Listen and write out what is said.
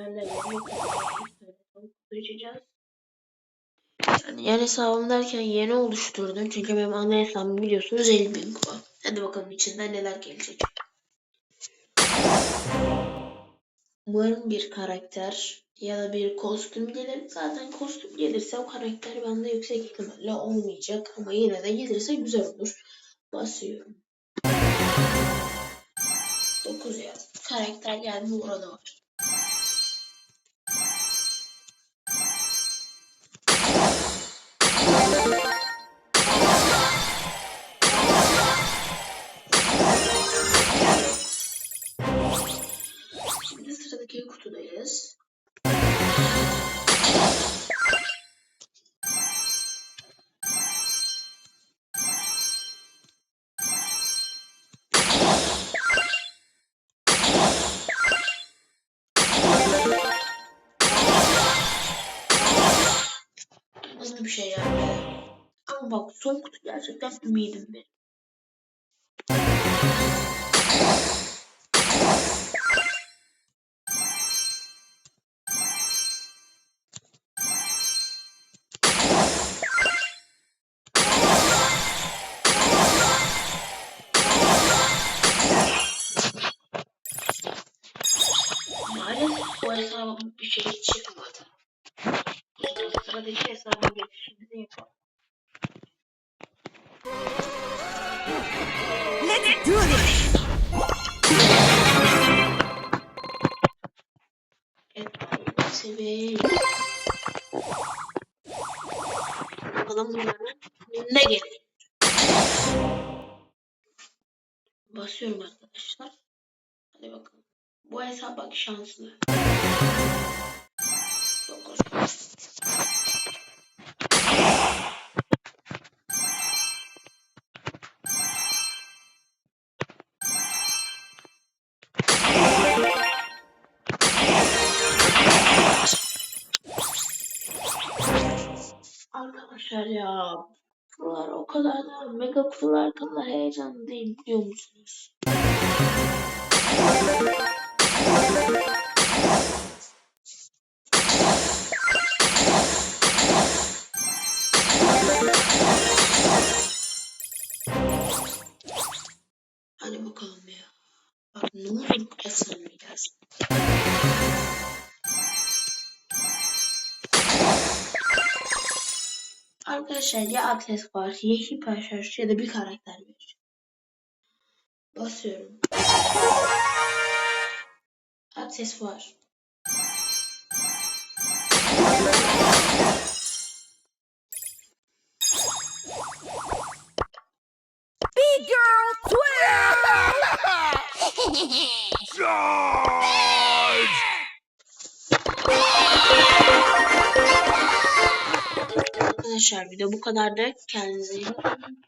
Yeni seçeceğiz. Yani yan hesabım derken yeni oluşturdum. Çünkü benim ana hesabım biliyorsunuz 50 bin kupa. Hadi bakalım içinden neler gelecek. Umarım bir karakter ya da bir kostüm gelir. Zaten kostüm gelirse o karakter bende yüksek ihtimalle olmayacak. Ama yine de gelirse güzel olur. Basıyorum. 9 ya. Karakter geldi burada var. Sıradaki kutudayız. Nasıl bir şey yani? Ama bak son kutu gerçekten ümidim benim. Hesabım bir şey çıkmadı. Sıradaki hesabın geçişimizi yapalım. Let's do this! Evet. Bakalım bunların ne gelecek. Basıyorum arkadaşlar. Hadi bakalım. Bu hesap bak şanslı. 9. Arkadaşlar ya kutular o kadar da mega kutular kadar heyecanlı değil biliyor musunuz? Hadi bakalım ya. Bak ne olur efsane gelsin. Arkadaşlar ya Atlas var ya Hiper Şarj ya da bir karakter verir. Basıyorum. Big girl Charge! Arkadaşlar video bu kadar da kendinize iyi bakın.